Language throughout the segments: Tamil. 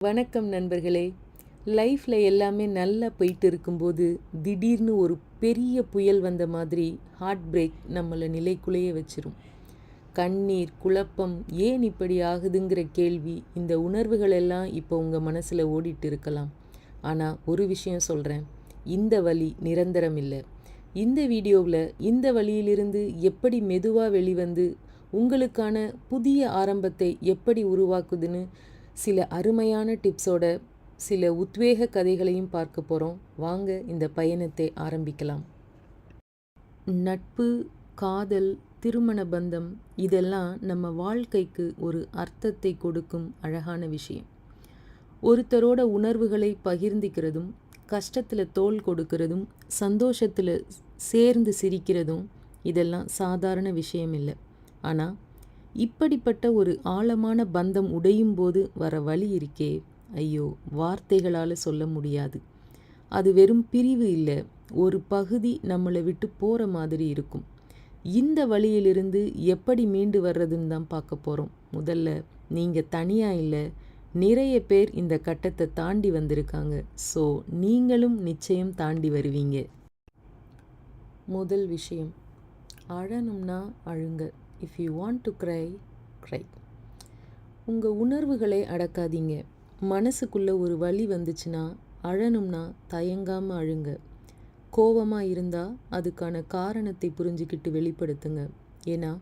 வணக்கம் நண்பர்களே. லைஃப்பில் எல்லாமே நல்லா போயிட்டு இருக்கும்போது திடீர்னு ஒரு பெரிய புயல் வந்த மாதிரி ஹார்ட் பிரேக் நம்மளை நிலைக்குலைய வச்சிரும். கண்ணீர் குழப்பம் ஏன் இப்படி ஆகுதுங்கிற கேள்வி இந்த உணர்வுகள் எல்லாம் இப்போ உங்கள் மனசில் ஓடிட்டு இருக்கலாம் ஆனால் ஒரு விஷயம் சொல்கிறேன் இந்த வழி நிரந்தரம் இல்லை. இந்த வீடியோவில் இந்த வழியிலிருந்து எப்படி மெதுவாக வெளிவந்து உங்களுக்கான புதிய ஆரம்பத்தை எப்படி உருவாக்குதுன்னு சில அருமையான டிப்ஸோட சில உத்வேக கதைகளையும் பார்க்க போகிறோம் வாங்க இந்த பயணத்தை ஆரம்பிக்கலாம். நட்பு காதல் திருமண பந்தம் இதெல்லாம் நம்ம வாழ்க்கைக்கு ஒரு அர்த்தத்தை கொடுக்கும் அழகான விஷயம். ஒருத்தரோட உணர்வுகளை பகிர்ந்திக்கிறதும் கஷ்டத்தில் தோல் கொடுக்கறதும் சந்தோஷத்தில் சேர்ந்து சிரிக்கிறதும் இதெல்லாம் சாதாரண விஷயம் இல்லை. ஆனால் இப்படிப்பட்ட ஒரு ஆழமான பந்தம் உடையும் போது வர வழி இருக்கே. ஐயோ வார்த்தைகளால் சொல்ல முடியாது. அது வெறும் பிரிவு இல்லை ஒரு பகுதி நம்மளை விட்டு போகிற மாதிரி இருக்கும். இந்த வழியிலிருந்து எப்படி மீண்டு வர்றதுன்னு தான் பார்க்க போகிறோம் முதல்ல நீங்கள் தனியாக இல்லை நிறைய பேர் இந்த கட்டத்தை தாண்டி வந்திருக்காங்க. ஸோ நீங்களும் நிச்சயம் தாண்டி வருவீங்க. முதல் விஷயம் அழணும்னா அழுங்க. If you want to cry cry உங்கள் உணர்வுகளை அடக்காதீங்க. மனசுக்குள்ளே ஒரு வலி வந்துச்சுன்னா அழணும்னா தயங்காமல் அழுங்க. கோவமாக இருந்தால் அதுக்கான காரணத்தை புரிஞ்சுக்கிட்டு வெளிப்படுத்துங்க. ஏன்னா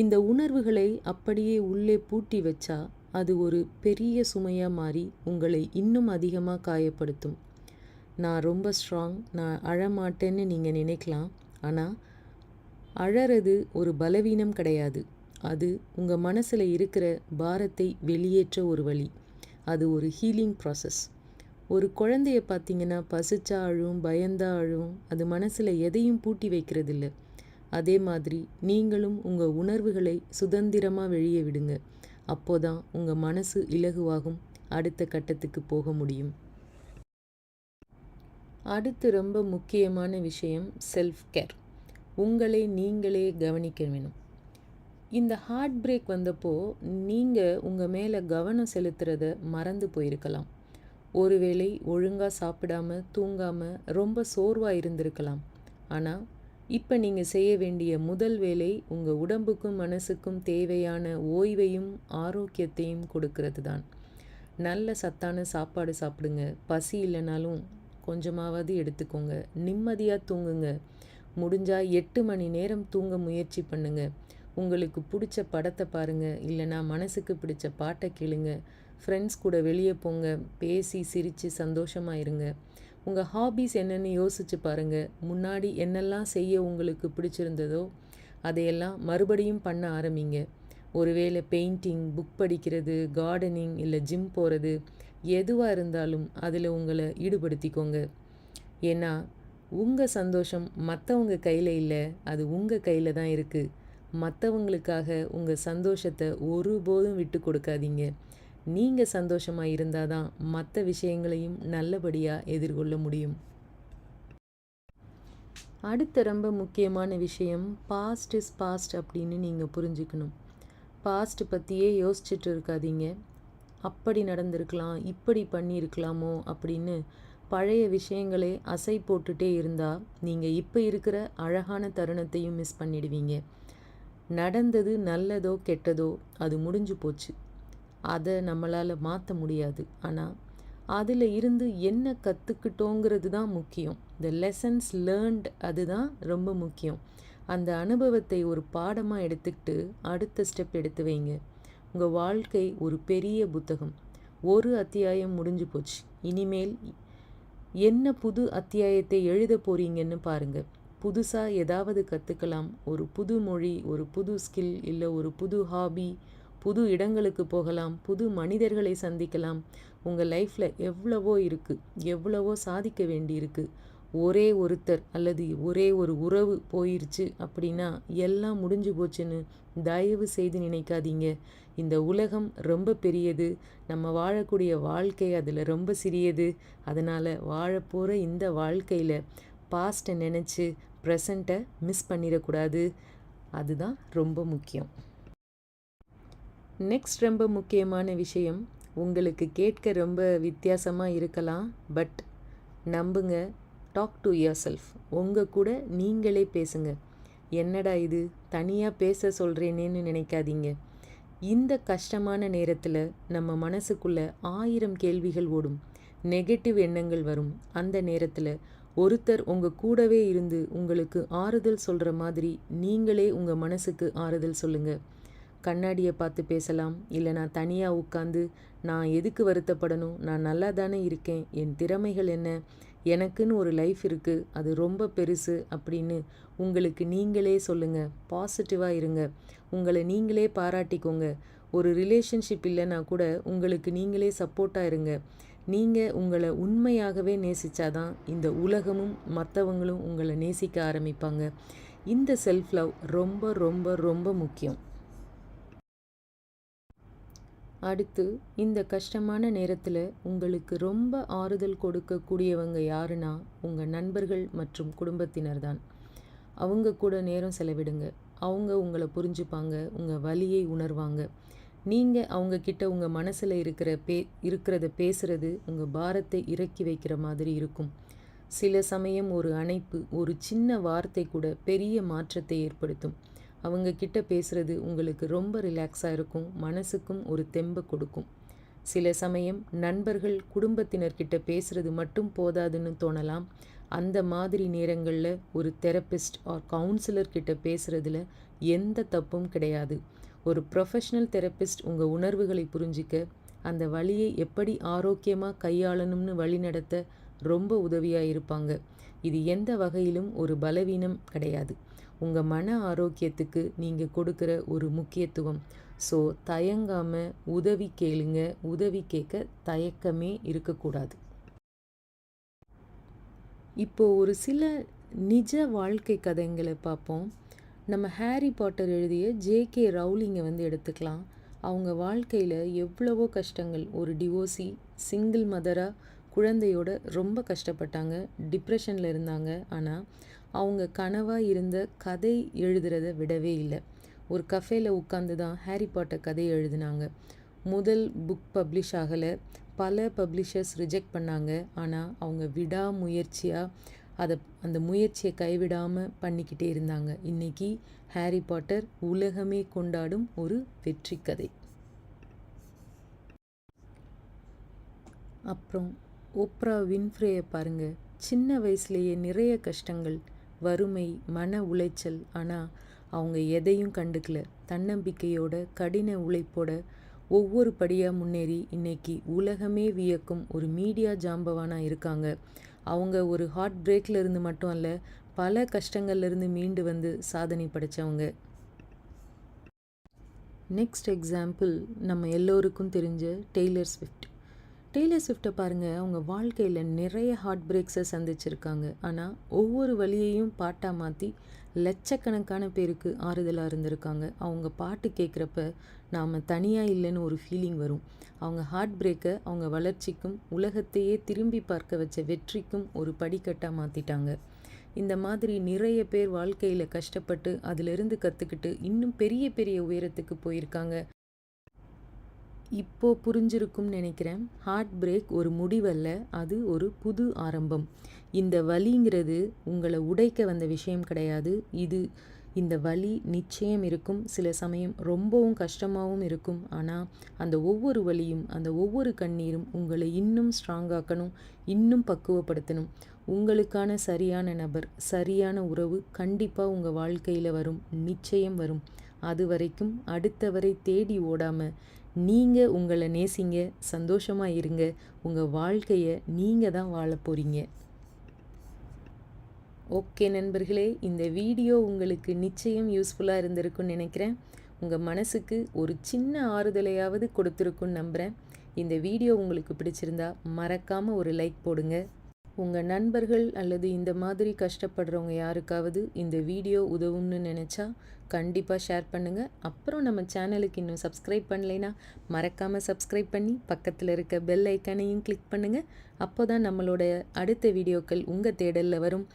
இந்த உணர்வுகளை அப்படியே உள்ளே பூட்டி வச்சா அது ஒரு பெரிய சுமையாக மாறி உங்களை இன்னும் அதிகமாக காயப்படுத்தும். நான் ரொம்ப ஸ்ட்ராங் நான் அழமாட்டேன்னு நீங்கள் நினைக்கலாம். ஆனால் அழறது ஒரு பலவீனம் கிடையாது. அது உங்கள் மனசில் இருக்கிற பாரத்தை வெளியேற்ற ஒரு வழி. அது ஒரு ஹீலிங் ப்ராசஸ் ஒரு குழந்தைய பார்த்தீங்கன்னா பசிச்சா அழும் பயந்தா அழும் அது மனசில் எதையும் பூட்டி வைக்கிறதில்ல. அதே மாதிரி நீங்களும் உங்கள் உணர்வுகளை சுதந்திரமாக வெளியே விடுங்க. அப்போதான் உங்கள் மனசு இலகுவாகும். அடுத்த கட்டத்துக்கு போக முடியும். அடுத்து ரொம்ப முக்கியமான விஷயம் செல்ஃப் கேர் உங்களை நீங்களே கவனிக்க வேணும் இந்த ஹார்ட் பிரேக் வந்தப்போ நீங்கள் உங்கள் மேலே கவனம் செலுத்துறத மறந்து போயிருக்கலாம். ஒருவேளை ஒழுங்காக சாப்பிடாம தூங்காமல் ரொம்ப சோர்வாக இருந்திருக்கலாம். ஆனால் இப்போ நீங்கள் செய்ய வேண்டிய முதல் வேலை உங்கள் உடம்புக்கும் மனசுக்கும் தேவையான ஓய்வையும் ஆரோக்கியத்தையும் கொடுக்கறது தான் நல்ல சத்தான சாப்பாடு சாப்பிடுங்க. பசி இல்லைனாலும் கொஞ்சமாவது எடுத்துக்கோங்க. நிம்மதியாக தூங்குங்க. முடிஞ்சால் எட்டு மணி நேரம் தூங்க முயற்சி பண்ணுங்கள் உங்களுக்கு பிடிச்ச படத்தை பாருங்கள் இல்லைனா மனசுக்கு பிடிச்ச பாட்டை கேளுங்க. ஃப்ரெண்ட்ஸ் கூட வெளியே போங்க பேசி சிரித்து சந்தோஷமாக இருங்க. உங்கள் ஹாபீஸ் என்னென்னு யோசித்து பாருங்கள் முன்னாடி என்னெல்லாம் செய்ய உங்களுக்கு பிடிச்சிருந்ததோ அதையெல்லாம் மறுபடியும் பண்ண ஆரம்பிங்க. ஒருவேளை பெயிண்டிங் புக் படிக்கிறது கார்டனிங் இல்லை ஜிம் போகிறது எதுவாக இருந்தாலும் அதில் உங்களை ஈடுபடுத்திக்கோங்க. ஏன்னா உங்கள் சந்தோஷம் மற்றவங்க கையில் இல்லை அது உங்கள் கையில் தான் இருக்குது மற்றவங்களுக்காக உங்கள் சந்தோஷத்தை ஒருபோதும் விட்டு கொடுக்காதீங்க. நீங்கள் சந்தோஷமாக இருந்தால் தான் மற்ற விஷயங்களையும் நல்லபடியாக எதிர்கொள்ள முடியும். அடுத்த ரொம்ப முக்கியமான விஷயம் பாஸ்ட் இஸ் பாஸ்ட் அப்படின்னு நீங்கள் புரிஞ்சுக்கணும். பாஸ்ட் பற்றியே யோசிச்சுட்டு இருக்காதீங்க. அப்படி நடந்திருக்கலாம் இப்படி பண்ணியிருக்கலாமோ அப்படின்னு பழைய விஷயங்களே அசை போட்டுட்டே இருந்தால் நீங்கள் இப்போ இருக்கிற அழகான தருணத்தையும் மிஸ் பண்ணிடுவீங்க. நடந்தது நல்லதோ கெட்டதோ அது முடிஞ்சு போச்சு. அதை நம்மளால் மாற்ற முடியாது. ஆனால் அதில் இருந்து என்ன கற்றுக்கிட்டோங்கிறது தான் முக்கியம். த லெசன்ஸ் லேர்ன்ட் அதுதான் ரொம்ப முக்கியம். அந்த அனுபவத்தை ஒரு பாடமாக எடுத்துக்கிட்டு அடுத்த ஸ்டெப் எடுத்து வைங்க. உங்கள் வாழ்க்கை ஒரு பெரிய புத்தகம். ஒரு அத்தியாயம் முடிஞ்சு போச்சு. இனிமேல் என்ன புது அத்தியாயத்தை எழுத போறீங்கன்னு பாருங்க. புதுசாக ஏதாவது கற்றுக்கலாம் ஒரு புது மொழி ஒரு புது ஸ்கில் இல்லை ஒரு புது ஹாபி புது இடங்களுக்கு போகலாம் புது மனிதர்களை சந்திக்கலாம். உங்கள் லைஃப்பில் எவ்வளவோ இருக்குது எவ்வளவோ சாதிக்க வேண்டியிருக்கு. ஒரே ஒருத்தர் அல்லது ஒரே ஒரு உறவு போயிருச்சு அப்படின்னா எல்லாம் முடிஞ்சு போச்சுன்னு தயவு செய்து நினைக்காதீங்க. இந்த உலகம் ரொம்ப பெரியது. நம்ம வாழக்கூடிய வாழ்க்கை அதில் ரொம்ப சிறியது. அதனால் வாழப்போகிற இந்த வாழ்க்கையில் பாஸ்ட்டை நினச்சி ப்ரெசண்ட்டை மிஸ் பண்ணிடக்கூடாது. அதுதான் ரொம்ப முக்கியம். நெக்ஸ்ட் ரொம்ப முக்கியமான விஷயம். உங்களுக்கு கேட்க ரொம்ப வித்தியாசமாக இருக்கலாம். பட் நம்புங்க டாக் டு யர் செல்ஃப் உங்கள் கூட நீங்களே பேசுங்க. என்னடா இது? தனியாக பேச சொல்கிறேனேன்னு நினைக்காதீங்க. இந்த கஷ்டமான நேரத்தில் நம்ம மனசுக்குள்ள ஆயிரம் கேள்விகள் ஓடும். நெகட்டிவ் எண்ணங்கள் வரும். அந்த நேரத்தில் ஒருத்தர் உங்கள் கூடவே இருந்து உங்களுக்கு ஆறுதல் சொல்கிற மாதிரி நீங்களே உங்கள் மனசுக்கு ஆறுதல் சொல்லுங்கள் கண்ணாடியை பார்த்து பேசலாம். இல்லை நான் தனியாக உட்காந்து நான் எதுக்கு வருத்தப்படணும்? நான் நல்லா தானே இருக்கேன். என் திறமைகள் என்ன? எனக்குன்னு ஒரு லைஃப் இருக்குது அது ரொம்ப பெருசு அப்படின்னு உங்களுக்கு நீங்களே சொல்லுங்கள் பாசிட்டிவாக இருங்க. உங்களை நீங்களே பாராட்டிக்கோங்க. ஒரு ரிலேஷன்ஷிப் இல்லைன்னா கூட உங்களுக்கு நீங்களே சப்போர்ட்டாக இருங்க. நீங்கள் உங்களை உண்மையாகவே நேசித்தாதான் இந்த உலகமும் மற்றவங்களும் உங்களை நேசிக்க ஆரம்பிப்பாங்க. இந்த செல்ஃப் லவ் ரொம்ப ரொம்ப ரொம்ப முக்கியம். அடுத்து இந்த கஷ்டமான நேரத்தில் உங்களுக்கு ரொம்ப ஆறுதல் கொடுக்கக்கூடியவங்க யாருன்னா உங்கள் நண்பர்கள் மற்றும் குடும்பத்தினர் தான் அவங்க கூட நேரம் செலவிடுங்க. அவங்க உங்களை புரிஞ்சுப்பாங்க உங்கள் வலியை உணர்வாங்க. நீங்கள் அவங்கக்கிட்ட உங்கள் மனசில் இருக்கிற பே இருக்கிறத பேசுகிறது உங்கள் பாரத்தை இறக்கி வைக்கிற மாதிரி இருக்கும். சில சமயம் ஒரு அணைப்பு ஒரு சின்ன வார்த்தை கூட பெரிய மாற்றத்தை ஏற்படுத்தும். அவங்க கிட்ட பேசுகிறது உங்களுக்கு ரொம்ப ரிலாக்ஸாக இருக்கும். மனசுக்கும் ஒரு தெம்பை கொடுக்கும். சில சமயம் நண்பர்கள் குடும்பத்தினர்கிட்ட பேசுகிறது மட்டும் போதாதுன்னு தோணலாம். அந்த மாதிரி நேரங்களில் ஒரு தெரப்பிஸ்ட் ஆர் கவுன்சிலர் கிட்ட பேசுகிறதுல எந்த தப்பும் கிடையாது. ஒரு ப்ரொஃபஷ்னல் தெரப்பிஸ்ட் உங்கள் உணர்வுகளை புரிஞ்சிக்க அந்த வழியை எப்படி ஆரோக்கியமாக கையாளணும்னு வழிநடத்த ரொம்ப உதவியாக இருப்பாங்க. இது எந்த வகையிலும் ஒரு பலவீனம் கிடையாது. உங்கள் மன ஆரோக்கியத்துக்கு நீங்கள் கொடுக்குற ஒரு முக்கியத்துவம். ஸோ தயங்காமல் உதவி கேளுங்க. உதவி கேட்க தயக்கமே இருக்கக்கூடாது. இப்போது ஒரு சில நிஜ வாழ்க்கை கதைங்களை பார்ப்போம் நம்ம ஹாரி பாட்டர் எழுதிய ஜேகே ரவுலிங்கை வந்து எடுத்துக்கலாம். அவங்க வாழ்க்கையில் எவ்வளவோ கஷ்டங்கள். ஒரு டிவோர்ஸி சிங்கிள் மதராக குழந்தையோட ரொம்ப கஷ்டப்பட்டாங்க. டிப்ரெஷனில் இருந்தாங்க. ஆனால் அவங்க கனவாக இருந்த கதை எழுதுறத விடவே இல்லை. ஒரு கஃபேல உட்காந்து தான் ஹாரி பாட்டர் கதை எழுதினாங்க. முதல் புக் பப்ளிஷ் ஆகலை. பல பப்ளிஷர்ஸ் ரிஜெக்ட் பண்ணாங்க. ஆனால் அவங்க விடாமுயற்சியாக அதை அந்த முயற்சியை கைவிடாமல் பண்ணிக்கிட்டே இருந்தாங்க. இன்றைக்கி ஹாரி பாட்டர் உலகமே கொண்டாடும் ஒரு வெற்றி கதை. அப்புறம் ஓப்ரா வின்ஃப்ரேயை பாருங்கள் சின்ன வயசுலேயே நிறைய கஷ்டங்கள். வறுமை மன உளைச்சல். ஆனால் அவங்க எதையும் கண்டுக்கல. தன்னம்பிக்கையோட கடின உழைப்போட ஒவ்வொரு படியாக முன்னேறி இன்னைக்கு உலகமே வியக்கும் ஒரு மீடியா ஜாம்பவானாக இருக்காங்க. அவங்க ஒரு ஹார்ட் பிரேக்கில் இருந்து மட்டும் அல்ல பல கஷ்டங்கள்லேருந்து மீண்டு வந்து சாதனை படைத்தவங்க நெக்ஸ்ட் எக்ஸாம்பிள் நம்ம எல்லோருக்கும் தெரிஞ்ச டெய்லர் ஸ்விஃப்ட் டெய்லர் ஸ்விஃப்ட்டை பாருங்கள் அவங்க வாழ்க்கையில் நிறைய ஹார்ட் பிரேக்ஸை சந்திச்சிருக்காங்க. ஆனால் ஒவ்வொரு வழியையும் பாட்டாக மாற்றி லட்சக்கணக்கான பேருக்கு ஆறுதலாக இருந்திருக்காங்க. அவங்க பாட்டு கேட்குறப்ப நாம் தனியாக இல்லைன்னு ஒரு ஃபீலிங் வரும். அவங்க ஹார்ட் பிரேக்கை அவங்க வளர்ச்சிக்கும் உலகத்தையே திரும்பி பார்க்க வச்ச வெற்றிக்கும் ஒரு படிக்கட்டாக மாற்றிட்டாங்க இந்த மாதிரி நிறைய பேர் வாழ்க்கையில் கஷ்டப்பட்டு அதிலிருந்து கற்றுக்கிட்டு இன்னும் பெரிய பெரிய உயரத்துக்கு போயிருக்காங்க. இப்போ புரிஞ்சிருக்கும்னு நினைக்கிறேன். ஹார்ட் பிரேக் ஒரு முடிவல்ல அது ஒரு புது ஆரம்பம். இந்த வலிங்கிறது உங்களை உடைக்க வந்த விஷயம் கிடையாது. இது இந்த வலி நிச்சயம் இருக்கும். சில சமயம் ரொம்பவும் கஷ்டமாகவும் இருக்கும். ஆனால் அந்த ஒவ்வொரு வலியும் அந்த ஒவ்வொரு கண்ணீரும் உங்களை இன்னும் ஸ்ட்ராங்காக்கணும் இன்னும் பக்குவப்படுத்தணும். உங்களுக்கான சரியான நபர் சரியான உறவு கண்டிப்பாக உங்கள் வாழ்க்கையில் வரும். நிச்சயம் வரும். அது வரைக்கும் அடுத்தவரை தேடி ஓடாமல் நீங்கள் உங்களை நேசிங்க சந்தோஷமாக இருங்க. உங்கள் வாழ்க்கையை நீங்கள் தான் வாழ போகிறீங்க ஓகே நண்பர்களே இந்த வீடியோ உங்களுக்கு நிச்சயம் யூஸ்ஃபுல்லாக இருந்திருக்குன்னு நினைக்கிறேன். உங்கள் மனசுக்கு ஒரு சின்ன ஆறுதலையாவது கொடுத்துருக்குன்னு நம்புகிறேன் இந்த வீடியோ உங்களுக்கு பிடிச்சிருந்தா மறக்காமல் ஒரு லைக் போடுங்க. உங்கள் நண்பர்கள் அல்லது இந்த மாதிரி கஷ்டப்படுறவங்க யாருக்காவது இந்த வீடியோ உதவும்னு நினச்சா கண்டிப்பாக ஷேர் பண்ணுங்கள் அப்புறம் நம்ம சேனலுக்கு இன்னும் சப்ஸ்கிரைப் பண்ணலைன்னா மறக்காமல் சப்ஸ்கிரைப் பண்ணி பக்கத்தில் இருக்க பெல் ஐக்கானையும் கிளிக் பண்ணுங்கள் அப்போ தான் நம்மளோட அடுத்த வீடியோக்கள் உங்கள் தேடலில் வரும்.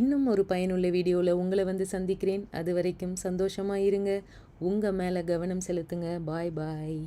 இன்னும் ஒரு பயனுள்ள வீடியோவில் உங்களை வந்து சந்திக்கிறேன். அது வரைக்கும் சந்தோஷமாக இருங்க. உங்கள் மேலே கவனம் செலுத்துங்க. பாய் பாய்